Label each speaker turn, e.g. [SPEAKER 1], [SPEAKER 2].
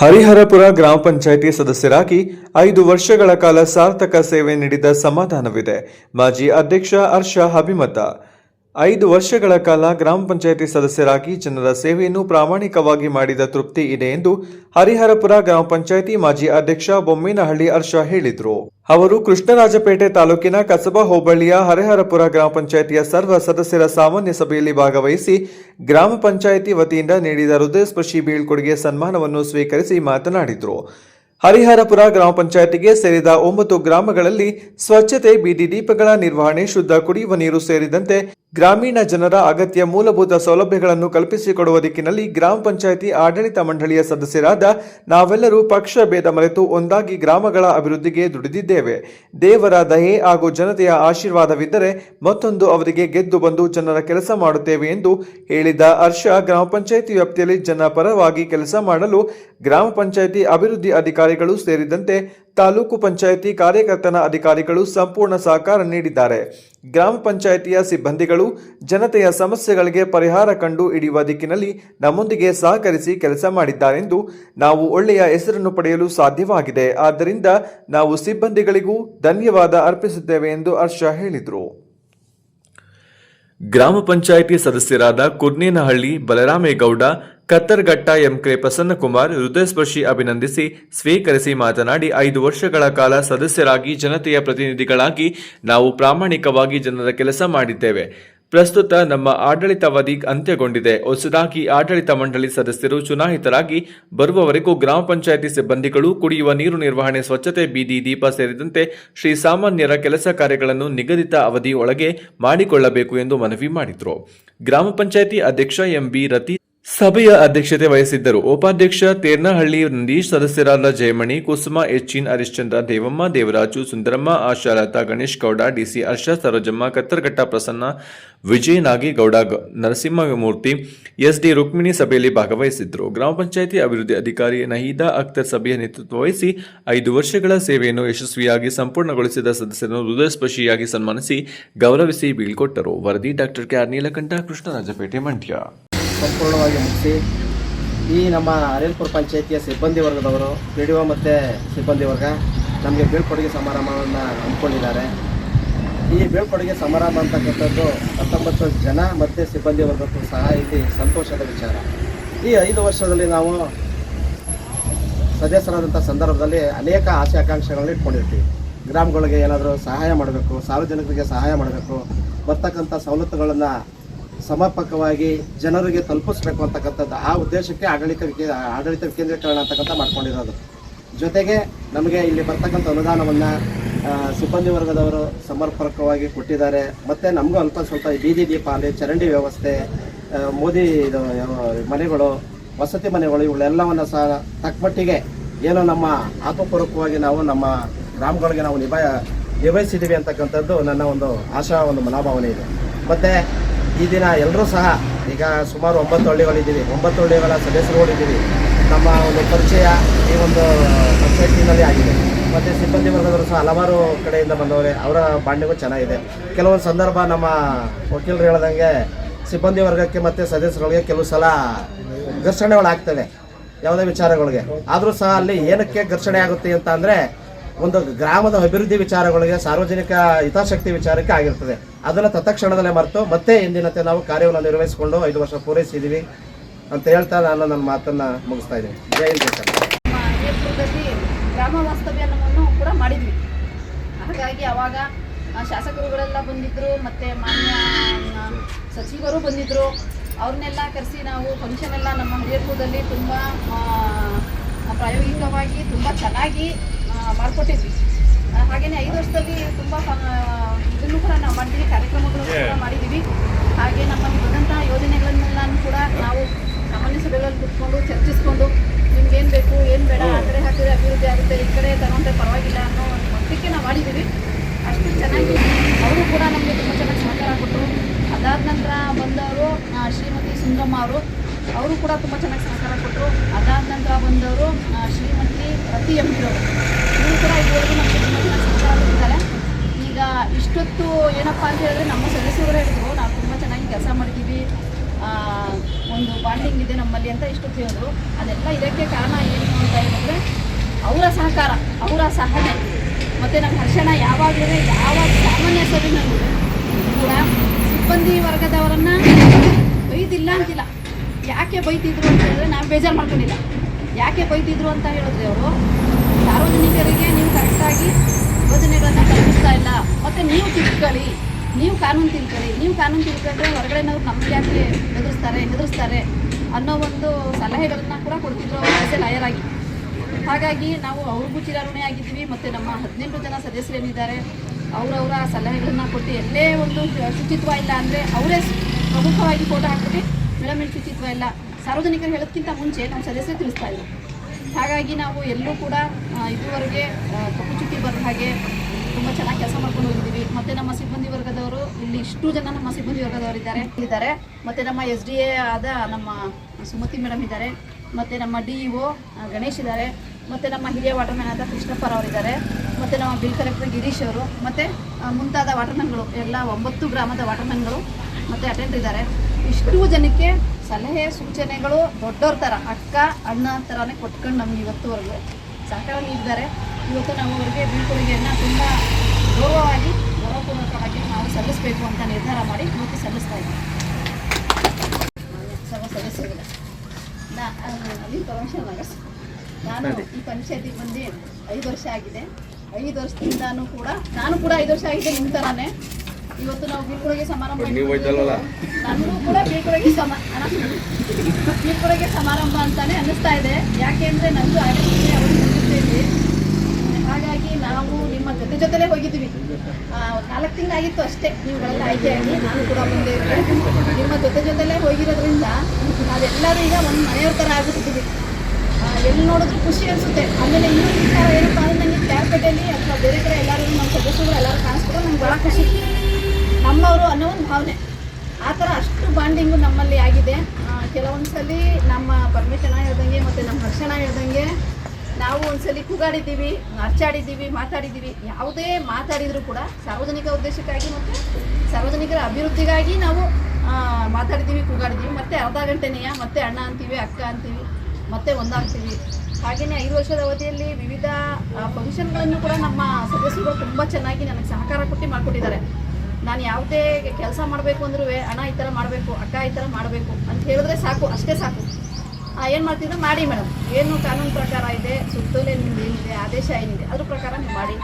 [SPEAKER 1] ಹರಿಹರಪುರ ಗ್ರಾಮ ಪಂಚಾಯಿತಿ ಸದಸ್ಯರಾಗಿ ಐದು ವರ್ಷಗಳ ಕಾಲ ಸಾರ್ಥಕ ಸೇವೆ ನೀಡಿದ ಸಮಾಧಾನವಿದೆ. ಮಾಜಿ ಅಧ್ಯಕ್ಷ ಹರ್ಷ ಅಭಿಮತ ಐದು ವರ್ಷಗಳ ಕಾಲ ಗ್ರಾಮ ಪಂಚಾಯಿತಿ ಸದಸ್ಯರಾಗಿ ಜನರ ಸೇವೆಯನ್ನು ಪ್ರಾಮಾಣಿಕವಾಗಿ ಮಾಡಿದ ತೃಪ್ತಿ ಇದೆ ಎಂದು ಹರಿಹರಪುರ ಗ್ರಾಮ ಪಂಚಾಯಿತಿ ಮಾಜಿ ಅಧ್ಯಕ್ಷ ಬೊಮ್ಮೇನಹಳ್ಳಿ ಹರ್ಷ ಹೇಳಿದರು. ಅವರು ಕೃಷ್ಣರಾಜಪೇಟೆ ತಾಲೂಕಿನ ಕಸಬಾ ಹೋಬಳಿಯ ಹರಿಹರಪುರ ಗ್ರಾಮ ಪಂಚಾಯಿತಿಯ ಸರ್ವ ಸದಸ್ಯರ ಸಾಮಾನ್ಯ ಸಭೆಯಲ್ಲಿ ಭಾಗವಹಿಸಿ ಗ್ರಾಮ ಪಂಚಾಯಿತಿ ವತಿಯಿಂದ ನೀಡಿದ ಹೃದಯಸ್ಪರ್ಶಿ ಬೀಳ್ಕೊಡುಗೆ ಸನ್ಮಾನವನ್ನು ಸ್ವೀಕರಿಸಿ ಮಾತನಾಡಿದರು. ಹರಿಹರಪುರ ಗ್ರಾಮ ಪಂಚಾಯತಿಗೆ ಸೇರಿದ ಒಂಬತ್ತು ಗ್ರಾಮಗಳಲ್ಲಿ ಸ್ವಚ್ಛತೆ ಬೀದಿ ದೀಪಗಳ ನಿರ್ವಹಣೆ, ಶುದ್ಧ ಕುಡಿಯುವ ನೀರು ಸೇರಿದಂತೆ ಗ್ರಾಮೀಣ ಜನರ ಅಗತ್ಯ ಮೂಲಭೂತ ಸೌಲಭ್ಯಗಳನ್ನು ಕಲ್ಪಿಸಿಕೊಡುವ ದಿಕ್ಕಿನಲ್ಲಿ ಗ್ರಾಮ ಪಂಚಾಯಿತಿ ಆಡಳಿತ ಮಂಡಳಿಯ ಸದಸ್ಯರಾದ ನಾವೆಲ್ಲರೂ ಪಕ್ಷ ಭೇದ ಮರೆತು ಒಂದಾಗಿ ಗ್ರಾಮಗಳ ಅಭಿವೃದ್ಧಿಗೆ ದುಡಿದಿದ್ದೇವೆ. ದೇವರ ದಯೆ ಹಾಗೂ ಜನತೆಯ ಆಶೀರ್ವಾದವಿದ್ದರೆ ಮತ್ತೊಂದು ಅವರಿಗೆ ಗೆದ್ದು ಬಂದು ಜನರ ಕೆಲಸ ಮಾಡುತ್ತೇವೆ ಎಂದು ಹೇಳಿದ ಹರ್ಷ, ಗ್ರಾಮ ಪಂಚಾಯಿತಿ ವ್ಯಾಪ್ತಿಯಲ್ಲಿ ಜನ ಪರವಾಗಿ ಕೆಲಸ ಮಾಡಲು ಗ್ರಾಮ ಪಂಚಾಯಿತಿ ಅಭಿವೃದ್ಧಿ ಅಧಿಕಾರಿಗಳು ಸೇರಿದಂತೆ ತಾಲೂಕು ಪಂಚಾಯಿತಿ ಕಾರ್ಯಕರ್ತನ ಅಧಿಕಾರಿಗಳು ಸಂಪೂರ್ಣ ಸಹಕಾರ ನೀಡಿದ್ದಾರೆ. ಗ್ರಾಮ ಪಂಚಾಯಿತಿಯ ಸಿಬ್ಬಂದಿಗಳು ಜನತೆಯ ಸಮಸ್ಯೆಗಳಿಗೆ ಪರಿಹಾರ ಕಂಡು ಹಿಡಿಯುವ ದಿಕ್ಕಿನಲ್ಲಿ ನಮ್ಮೊಂದಿಗೆ ಸಹಕರಿಸಿ ಕೆಲಸ ಮಾಡಿದ್ದಾರೆಂದು ನಾವು ಒಳ್ಳೆಯ ಹೆಸರನ್ನು ಪಡೆಯಲು ಸಾಧ್ಯವಾಗಿದೆ. ಆದ್ದರಿಂದ ನಾವು ಸಿಬ್ಬಂದಿಗಳಿಗೂ ಧನ್ಯವಾದ ಅರ್ಪಿಸುತ್ತೇವೆ ಎಂದು ಹರ್ಷ ಹೇಳಿದರು. ಗ್ರಾಮ ಪಂಚಾಯಿತಿ ಸದಸ್ಯರಾದ ಕುರ್ನೇನಹಳ್ಳಿ, ಬಲರಾಮೇಗೌಡ ಕತ್ತರ್ಘಟ್ಟ ಎಂಕೆ ಪ್ರಸನ್ನಕುಮಾರ್ ಹೃದಯಸ್ಪರ್ಶಿ ಅಭಿನಂದಿಸಿ, ಸ್ವೀಕರಿಸಿ ಮಾತನಾಡಿ, ಐದು ವರ್ಷಗಳ ಕಾಲ ಸದಸ್ಯರಾಗಿ ಜನತೆಯ ಪ್ರತಿನಿಧಿಗಳಾಗಿ ನಾವು ಪ್ರಾಮಾಣಿಕವಾಗಿ ಜನರ ಕೆಲಸ ಮಾಡಿದ್ದೇವೆ. ಪ್ರಸ್ತುತ ನಮ್ಮ ಆಡಳಿತಾವಧಿ ಅಂತ್ಯಗೊಂಡಿದೆ. ಹೊಸದಾಗಿ ಆಡಳಿತ ಮಂಡಳಿ ಸದಸ್ಯರು ಚುನಾಯಿತರಾಗಿ ಬರುವವರೆಗೂ ಗ್ರಾಮ ಪಂಚಾಯಿತಿ ಸಿಬ್ಬಂದಿಗಳು ಕುಡಿಯುವ ನೀರು ನಿರ್ವಹಣೆ, ಸ್ವಚ್ಛತೆ, ಬೀದಿ, ದೀಪ ಸೇರಿದಂತೆ ಶ್ರೀ ಸಾಮಾನ್ಯರ ಕೆಲಸ ಕಾರ್ಯಗಳನ್ನು ನಿಗದಿತ ಅವಧಿ ಒಳಗೆ ಮಾಡಿಕೊಳ್ಳಬೇಕು ಎಂದು ಮನವಿ ಮಾಡಿದರು. ಗ್ರಾಮ ಪಂಚಾಯಿತಿ ಅಧ್ಯಕ್ಷ ಎಂಬಿ ರತಿ ಸಭೆಯ ಅಧ್ಯಕ್ಷತೆ ವಹಿಸಿದ್ದರು. ಉಪಾಧ್ಯಕ್ಷ ತೇರ್ನಹಳ್ಳಿ ನಂದೀಶ್, ಸದಸ್ಯರಾದ Jayamani, Kusuma H N Harishchandra, Devamma Devaraju, Sundaramma, Ashalatha Ganesh Gowda, D C Harsha, Sarojamma, Kattarghatta Prasanna, Vijaya Nagegowda Narasimhamurthy, S D Rukmini ಸಭೆಯಲ್ಲಿ ಭಾಗವಹಿಸಿದ್ದರು. ಗ್ರಾಮ ಪಂಚಾಯಿತಿ ಅಭಿವೃದ್ಧಿ ಅಧಿಕಾರಿ ನಹೀದಾ ಅಖ್ತರ್ ಸಭೆಯ ನೇತೃತ್ವ ವಹಿಸಿ ಐದು ವರ್ಷಗಳ ಸೇವೆಯನ್ನು ಯಶಸ್ವಿಯಾಗಿ ಸಂಪೂರ್ಣಗೊಳಿಸಿದ ಸದಸ್ಯರನ್ನು ಹೃದಯಸ್ಪರ್ಶಿಯಾಗಿ ಸನ್ಮಾನಿಸಿ ಗೌರವಿಸಿ ಬೀಳ್ಕೊಟ್ಟರು. ವರದಿ doctor K R Neelakantha, Krishnarajapete, Mandya.
[SPEAKER 2] ಸಂಪೂರ್ಣವಾಗಿ ಮುಗಿಸಿ, ಈ ನಮ್ಮ ಅರೇಲ್ಪುರ ಪಂಚಾಯಿತಿಯ ಸಿಬ್ಬಂದಿ ವರ್ಗದವರು ಪಿ ಡಿ ಒ ಮತ್ತು ಸಿಬ್ಬಂದಿ ವರ್ಗ, ನಮಗೆ ಬೀಳ್ಕೊಡುಗೆ ಸಮಾರಂಭವನ್ನು ಹಮ್ಮಿಕೊಂಡಿದ್ದಾರೆ. ಈ ಬೀಳ್ಕೊಡುಗೆ ಸಮಾರಂಭ ಅಂತಕ್ಕಂಥದ್ದು ಹತ್ತೊಂಬತ್ತು ಜನ ಮತ್ತು ಸಿಬ್ಬಂದಿ ವರ್ಗಕ್ಕೂ ಸಹ ಇಲ್ಲಿ ಸಂತೋಷದ ವಿಚಾರ. ಈ ಐದು ವರ್ಷದಲ್ಲಿ ನಾವು ಸದಸ್ಯರಾದಂಥ ಸಂದರ್ಭದಲ್ಲಿ ಅನೇಕ ಆಸೆ ಆಕಾಂಕ್ಷೆಗಳನ್ನ ಇಟ್ಕೊಂಡಿರ್ತೀವಿ. ಗ್ರಾಮಗಳಿಗೆ ಏನಾದರೂ ಸಹಾಯ ಮಾಡಬೇಕು, ಸಾರ್ವಜನಿಕರಿಗೆ ಸಹಾಯ ಮಾಡಬೇಕು, ಬರ್ತಕ್ಕಂಥ ಸವಲತ್ತುಗಳನ್ನು ಸಮರ್ಪಕವಾಗಿ ಜನರಿಗೆ ತಲುಪಿಸ್ಬೇಕು ಅಂತಕ್ಕಂಥದ್ದು ಆ ಉದ್ದೇಶಕ್ಕೆ ಆಡಳಿತ ಆಡಳಿತ ವಿಕೇಂದ್ರೀಕರಣ ಅಂತಕ್ಕಂಥ ಮಾಡ್ಕೊಂಡಿರೋದು. ಜೊತೆಗೆ ನಮಗೆ ಇಲ್ಲಿ ಬರ್ತಕ್ಕಂಥ ಅನುದಾನವನ್ನು ಸಿಬ್ಬಂದಿ ವರ್ಗದವರು ಸಮರ್ಪಕವಾಗಿ ಕೊಟ್ಟಿದ್ದಾರೆ. ಮತ್ತು ನಮಗೂ ಅಲ್ಪ ಸ್ವಲ್ಪ ಬೀದಿ ದೀಪ ಅಲ್ಲಿ ಚರಂಡಿ ವ್ಯವಸ್ಥೆ ಮೋದಿ ಇದು ಮನೆಗಳು, ವಸತಿ ಮನೆಗಳು, ಇವುಗಳೆಲ್ಲವನ್ನು ಸಹ ತಕ್ಕಮಟ್ಟಿಗೆ ಏನೋ ನಮ್ಮ ಆತ್ಮಪೂರ್ವಕವಾಗಿ ನಾವು ನಮ್ಮ ಗ್ರಾಮಗಳಿಗೆ ನಾವು ನಿಭಾಯ ನಿಭಾಯಿಸಿದ್ದೀವಿ ಅಂತಕ್ಕಂಥದ್ದು ನನ್ನ ಒಂದು ಆಶಾ, ಒಂದು ಮನೋಭಾವನೆ ಇದೆ. ಮತ್ತು ಈ ದಿನ ಎಲ್ಲರೂ ಸಹ ಈಗ ಸುಮಾರು ಒಂಬತ್ತು ಹಳ್ಳಿಗಳಿದ್ದೀವಿ. ಒಂಬತ್ತು ಹಳ್ಳಿಗಳ ಸದಸ್ಯರುಗಳಿದ್ದೀವಿ. ನಮ್ಮ ಒಂದು ಪರಿಚಯ ಈ ಒಂದು ಪಂಚಾಯತಿನಲ್ಲಿ ಆಗಿದೆ. ಮತ್ತು ಸಿಬ್ಬಂದಿ ವರ್ಗದವರು ಸಹ ಹಲವಾರು ಕಡೆಯಿಂದ ಬಂದವರೇ. ಅವರ ಬಾಂಡ್ಯಗೂ ಚೆನ್ನಾಗಿದೆ. ಕೆಲವೊಂದು ಸಂದರ್ಭ ನಮ್ಮ ವಕೀಲರು ಹೇಳ್ದಂಗೆ ಸಿಬ್ಬಂದಿ ವರ್ಗಕ್ಕೆ ಮತ್ತು ಸದಸ್ಯರುಗಳಿಗೆ ಕೆಲವು ಸಲ ಘರ್ಷಣೆಗಳಾಗ್ತವೆ. ಯಾವುದೇ ವಿಚಾರಗಳಿಗೆ. ಆದರೂ ಸಹ ಅಲ್ಲಿ ಏನಕ್ಕೆ ಘರ್ಷಣೆ ಆಗುತ್ತೆ ಅಂತ ಒಂದು ಗ್ರಾಮದ ಅಭಿವೃದ್ಧಿ ವಿಚಾರಗಳಿಗೆ, ಸಾರ್ವಜನಿಕ ಹಿತಾಸಕ್ತಿ ವಿಚಾರಕ್ಕೆ ಆಗಿರ್ತದೆ. ಅದನ್ನು ತತ್ಕ್ಷಣದಲ್ಲೇ ಮರೆತು ಮತ್ತೆ ಎಂದಿನಂತೆ ನಾವು ಕಾರ್ಯವನ್ನು ನಿರ್ವಹಿಸಿಕೊಂಡು ಐದು ವರ್ಷ ಪೂರೈಸಿದ್ದೀವಿ ಅಂತ ಹೇಳ್ತಾ ನಾನು ನನ್ನ ಮಾತನ್ನು ಮುಗಿಸ್ತಾ ಇದ್ದೀನಿ. ಜೈ ಹಿಂದ್
[SPEAKER 3] ಸರ್ ಗ್ರಾಮ ವಾಸ್ತವ್ಯವನ್ನು ಕೂಡ ಮಾಡಿದ್ವಿ. ಹಾಗಾಗಿ ಅವಾಗ ಶಾಸಕರುಗಳೆಲ್ಲ ಬಂದಿದ್ದರು ಮತ್ತು ಮಾನ್ಯ ಸಚಿವರು ಬಂದಿದ್ದರು ಅವ್ರನ್ನೆಲ್ಲ ಕರೆಸಿ ನಾವು ಫಂಕ್ಷನ್ ಎಲ್ಲ ನಮ್ಮ ಹರಿಯರ್ಪುರದಲ್ಲಿ ತುಂಬ ಪ್ರಾಯೋಗಿಕವಾಗಿ ತುಂಬ ಚೆನ್ನಾಗಿ ಮಾಡಿಕೊಟ್ಟಿದ್ವಿ. ಹಾಗೆಯೇ ಐದು ವರ್ಷದಲ್ಲಿ ತುಂಬ ಇದನ್ನು ಕೂಡ ನಾವು ಮಾಡಿದ್ವಿ ಕಾರ್ಯಕ್ರಮಗಳು ಕೂಡ ಮಾಡಿದ್ದೀವಿ. ಹಾಗೆ ನಮ್ಮಲ್ಲಿ ಬಂದಂಥ ಯೋಜನೆಗಳನ್ನೆಲ್ಲ ಕೂಡ ನಾವು ಸಾಮಾನ್ಯ ಸಭೆಗಳಲ್ಲಿ ಕುತ್ಕೊಂಡು ಚರ್ಚಿಸ್ಕೊಂಡು ನಿಮ್ಗೆ ಏನು ಬೇಕು ಏನು ಬೇಡ ಆ ಕಡೆ ಹಾಕಿದ್ರೆ ಅಭಿವೃದ್ಧಿ ಆಗುತ್ತೆ ಈ ಕಡೆ ತಗೊಂಡ್ರೆ ಪರವಾಗಿಲ್ಲ ಅನ್ನೋ ಒಂದು ಮಟ್ಟಕ್ಕೆ ನಾವು ಮಾಡಿದ್ದೀವಿ. ಅಷ್ಟು ಚೆನ್ನಾಗಿ ಅವರು ಕೂಡ ನಮಗೆ ತುಂಬ ಚೆನ್ನಾಗಿ ಸಹಕಾರ ಕೊಟ್ಟರು. ಅದಾದ ನಂತರ ಬಂದವರು ಶ್ರೀಮತಿ ಸುಂದ್ರಮ್ಮ ಅವರು. ಅವರು ಕೂಡ ತುಂಬ ಚೆನ್ನಾಗಿ ಸಹಕಾರ ಕೊಟ್ಟರು ಅದಾದ ನಂತರ ಬಂದವರು ಶ್ರೀಮಂತಿ ಶ್ರೀಮತಿ ಪಿ ಅವರು. ಇವರು ಕೂಡ ಇದುವರೆಗೂ ನಮಗೆ ತುಂಬ ಚೆನ್ನಾಗಿ ಸಹಕಾರ ಕೊಟ್ಟಿದ್ದಾರೆ. ಈಗ ಇಷ್ಟೊತ್ತು ಏನಪ್ಪ ಅಂತ ಹೇಳಿದ್ರೆ ನಮ್ಮ ಸದಸ್ಯರು ಹೇಳಿದ್ರು, ನಾವು ತುಂಬ ಚೆನ್ನಾಗಿ ಕೆಲಸ ಮಾಡಿದ್ದೀವಿ. ಒಂದು ಬಾಂಡಿಂಗ್ ಇದೆ ನಮ್ಮಲ್ಲಿ ಅಂತ ಇಷ್ಟೊತ್ತು ಹೇಳಿದ್ರು. ಅದೆಲ್ಲ ಇದಕ್ಕೆ ಕಾರಣ ಏನು ಅಂತ ಹೇಳಿದ್ರೆ, ಅವರ ಸಹಕಾರ, ಅವರ ಸಹನೆ. ಮತ್ತು ನಮ್ಮ ಹರ್ಷಣ ಯಾವಾಗಲೂ ಯಾವ ಸಾಮಾನ್ಯ ಸಭೆನಲ್ಲೂ ಕೂಡ ಸಿಬ್ಬಂದಿ ವರ್ಗದವರನ್ನು ಒಯ್ದಿಲ್ಲ ಅಂತಿಲ್ಲ. ಯಾಕೆ ಬೈತಿದ್ರು ಅಂತ ಹೇಳಿದ್ರೆ ನಾವು ಬೇಜಾರು ಮಾಡ್ಕೊಂಡಿಲ್ಲ. ಯಾಕೆ ಬೈತಿದ್ರು ಅಂತ ಹೇಳಿದ್ರೆ ಅವರು, ಸಾರ್ವಜನಿಕರಿಗೆ ನೀವು ಕರೆಕ್ಟಾಗಿ ಯೋಜನೆಗಳನ್ನು ತಲುಪಿಸ್ತಾ ಇಲ್ಲ. ಮತ್ತು ನೀವು ತಿಳ್ಕೊಳ್ಳಿ. ನೀವು ಕಾನೂನು ತಿಳ್ಕೊಳ್ಳಿ. ನೀವು ಕಾನೂನು ತಿಳ್ಕೊಂಡ್ರೆ ಹೊರಗಡೆನವ್ರು ನಮ್ಗೆ ಯಾಕೆ ಎದುರಿಸ್ತಾರೆ ಎದುರಿಸ್ತಾರೆ ಅನ್ನೋ ಒಂದು ಸಲಹೆಗಳನ್ನು ಕೂಡ ಕೊಡ್ತಿದ್ರು ಅವರು ಆಸೆ ಆಗಿ. ಹಾಗಾಗಿ ನಾವು ಅವ್ರಿಗೂ ಚಿರಾರುಣೆ ಆಗಿದ್ದೀವಿ. ಮತ್ತು ನಮ್ಮ ಹದಿನೆಂಟು ಜನ ಸದಸ್ಯರೇನಿದ್ದಾರೆ, ಅವರವರ ಸಲಹೆಗಳನ್ನು ಕೊಟ್ಟು ಎಲ್ಲೇ ಒಂದು ಶುಚಿತ್ವ ಇಲ್ಲ ಅಂದರೆ ಅವರೇ ಪ್ರಮುಖವಾಗಿ ಫೋಟೋ ಹಾಕ್ಬಿಟ್ಟು ಮೇಡಮ್ ಇಲ್ಲಿ ಶುಚಿತ್ವ ಇಲ್ಲ ಸಾರ್ವಜನಿಕರು ಹೇಳೋದಕ್ಕಿಂತ ಮುಂಚೆ ನಮ್ಮ ಸದಸ್ಯರು ತಿಳಿಸ್ತಾ ಇದ್ರು. ಹಾಗಾಗಿ ನಾವು ಎಲ್ಲೂ ಕೂಡ ಇದುವರೆಗೆ ಕಪ್ಪು ಚುಕ್ಕಿ ಬರೋ ಹಾಗೆ ತುಂಬ ಚೆನ್ನಾಗಿ ಕೆಲಸ ಮಾಡ್ಕೊಂಡು ಹೋಗಿದ್ದೀವಿ. ಮತ್ತು ನಮ್ಮ ಸಿಬ್ಬಂದಿ ವರ್ಗದವರು, ಇಲ್ಲಿ ಇಷ್ಟು ಜನ ನಮ್ಮ ಸಿಬ್ಬಂದಿ ವರ್ಗದವರು ಇದ್ದಾರೆ. ಇದ್ದಾರೆ. ಮತ್ತು ನಮ್ಮ ಎಸ್ ಡಿ ಎ ಆದ ನಮ್ಮ ಸುಮತಿ ಮೇಡಮ್ ಇದ್ದಾರೆ. ಮತ್ತು ನಮ್ಮ ಡಿ ಇ ಒ ಗಣೇಶ್ ಇದ್ದಾರೆ. ಮತ್ತು ನಮ್ಮ ಹಿರಿಯ ವಾಟರ್ಮ್ಯಾನ್ ಆದ ಕೃಷ್ಣಪ್ಪರವರಿದ್ದಾರೆ ಮತ್ತು ನಮ್ಮ ಬಿಲ್ ಕಲೆಕ್ಟರ್ ಗಿರೀಶ್ ಅವರು. ಮತ್ತು ಮುಂತಾದ ವಾಟರ್ಮ್ಯಾನ್ಗಳು, ಎಲ್ಲ ಒಂಬತ್ತು ಗ್ರಾಮದ ವಾಟರ್ಮ್ಯಾನ್ಗಳು ಮತ್ತು ಅಟೆಂಡ್ ಇದ್ದಾರೆ. ಇಷ್ಟು ಜನಕ್ಕೆ ಸಲಹೆ ಸೂಚನೆಗಳು ದೊಡ್ಡವ್ರ ಥರ ಅಕ್ಕ ಅಣ್ಣ ಥರನೇ ಕೊಟ್ಕೊಂಡು ನಮ್ಗೆ ಇವತ್ತುವರೆಗೂ ಸಹಕಾರ ನೀಡಿದ್ದಾರೆ. ಇವತ್ತು ನಾವು ಅವರಿಗೆ ಬೀಳ್ಕೊಡುಗೆಯನ್ನು ತುಂಬ ಗೌರವವಾಗಿ ಗೌರವಪೂರ್ವಕವಾಗಿ ನಾವು ಸಲ್ಲಿಸಬೇಕು ಅಂತ ನಿರ್ಧಾರ ಮಾಡಿ ಇವತ್ತು ಸಲ್ಲಿಸ್ತಾ ಇದ್ದೀವಿ. ಸದಸ್ಯರಿಗೆ ನಾನು ಈ ಪಂಚಾಯತಿ ಬಂದು ಐದು ವರ್ಷ ಆಗಿದೆ. ಐದು ವರ್ಷದಿಂದಾನು ಕೂಡ ನಾನು ಕೂಡ ಐದು ವರ್ಷ ಆಗಿದೆ ನಿಮ್ಮ ಥರಾನೇ ಇವತ್ತು ನಾವು ಬೀಳ್ಕೊಡುಗೆ ಸಮಾರಂಭ ಕೂಡ ಬೀಳ್ಕೊಡುಗೆ ಸಮ ಅಣ್ಣ, ಬೀಳ್ಕೊಡುಗೆ ಸಮಾರಂಭ ಅಂತಾನೆ ಅನ್ನಿಸ್ತಾ ಇದೆ. ಯಾಕೆಂದ್ರೆ ಅಂದರೆ ನಂದು ಅವರು ಹಾಗಾಗಿ ನಾವು ನಿಮ್ಮ ಜೊತೆ ಜೊತೆಲೇ ಹೋಗಿದ್ದೀವಿ. ಆ, ನಾಲ್ಕು ತಿಂಗಳಾಗಿತ್ತು ಅಷ್ಟೇ ನೀವುಗಳೆಲ್ಲ ಆಗಿ. ನಾನು ಕೂಡ ಮುಂದೆ. ನಿಮ್ಮ ಜೊತೆ ಜೊತೆಲೇ ಹೋಗಿರೋದ್ರಿಂದ ನಾವೆಲ್ಲರೂ ಈಗ ಒಂದು ಮನೆಯವ್ರ ಥರ ಆಗಿಬಿಟ್ಟಿದ್ವಿ ಎಲ್ಲಿ ನೋಡಿದ್ರು ಖುಷಿ ಅನಿಸುತ್ತೆ. ಆಮೇಲೆ ಇನ್ನೂ ವಿಚಾರ ಏನಪ್ಪ ಅಂದ್ರೆ ನನಗೆ ಕ್ಯಾರ್ಪೇಟೆಯಲ್ಲಿ ಅಥವಾ ಬೇರೆ ಕಡೆ ಎಲ್ಲರೂ ನಮ್ಮ ಸದಸ್ಯರು ಎಲ್ಲರೂ ಕಾಣಿಸ್ಬಿಟ್ಟು ನಂಗೆ ಭಾಳ ಖುಷಿ. ನಮ್ಮವರು ಅನ್ನೋ ಒಂದು ಭಾವನೆ. ಆ ಥರ ಅಷ್ಟು ಬಾಂಡಿಂಗು ನಮ್ಮಲ್ಲಿ ಆಗಿದೆ. ಆ, ಕೆಲವೊಂದು ಸಲ ನಮ್ಮ ಪರಮೇಶನ ಹೇಳ್ದಂಗೆ ಮತ್ತು ನಮ್ಮ ಹರ್ಷಣ ಹೇಳ್ದಂಗೆ ನಾವು ಒಂದ್ಸಲಿ ಕೂಗಾಡಿದ್ದೀವಿ ಅರ್ಚಾಡಿದ್ದೀವಿ ಮಾತಾಡಿದ್ದೀವಿ. ಯಾವುದೇ ಮಾತಾಡಿದರೂ ಕೂಡ ಸಾರ್ವಜನಿಕ ಉದ್ದೇಶಕ್ಕಾಗಿ ಮತ್ತು ಸಾರ್ವಜನಿಕರ ಅಭಿವೃದ್ಧಿಗಾಗಿ ನಾವು ಮಾತಾಡಿದ್ದೀವಿ ಕೂಗಾಡಿದ್ದೀವಿ. ಮತ್ತೆ ಅರ್ಧ ಗಂಟೆನೆಯ ಮತ್ತೆ ಅಣ್ಣ ಅಂತೀವಿ ಅಕ್ಕ ಅಂತೀವಿ ಮತ್ತೆ ಒಂದಾಗ್ತೀವಿ. ಹಾಗೆಯೇ ಐದು ವರ್ಷದ ಅವಧಿಯಲ್ಲಿ ವಿವಿಧ ಫಂಕ್ಷನ್ಗಳನ್ನು ಕೂಡ ನಮ್ಮ ಸದಸ್ಯರು ತುಂಬ ಚೆನ್ನಾಗಿ ನನಗೆ ಸಹಕಾರ ಕೊಟ್ಟು ಮಾಡಿಕೊಟ್ಟಿದ್ದಾರೆ. ನಾನು ಯಾವುದೇ ಕೆಲಸ ಮಾಡಬೇಕು ಅಂದ್ರೂ ಅಣ್ಣ ಈ ಥರ ಮಾಡಬೇಕು, ಅಕ್ಕ ಈ ಥರ ಮಾಡಬೇಕು ಅಂತ ಹೇಳಿದ್ರೆ ಸಾಕು, ಅಷ್ಟೇ ಸಾಕು. ಏನು ಮಾಡ್ತಿದ್ರು? ಮಾಡಿ ಮೇಡಮ್. ಏನು ಕಾನೂನು ಪ್ರಕಾರ ಇದೆ, ಸುತ್ತೋಲೆ ನಿಮ್ದು ಏನಿದೆ, ಆದೇಶ ಏನಿದೆ, ಅದ್ರ ಪ್ರಕಾರ ನೀವು ಮಾಡಿ.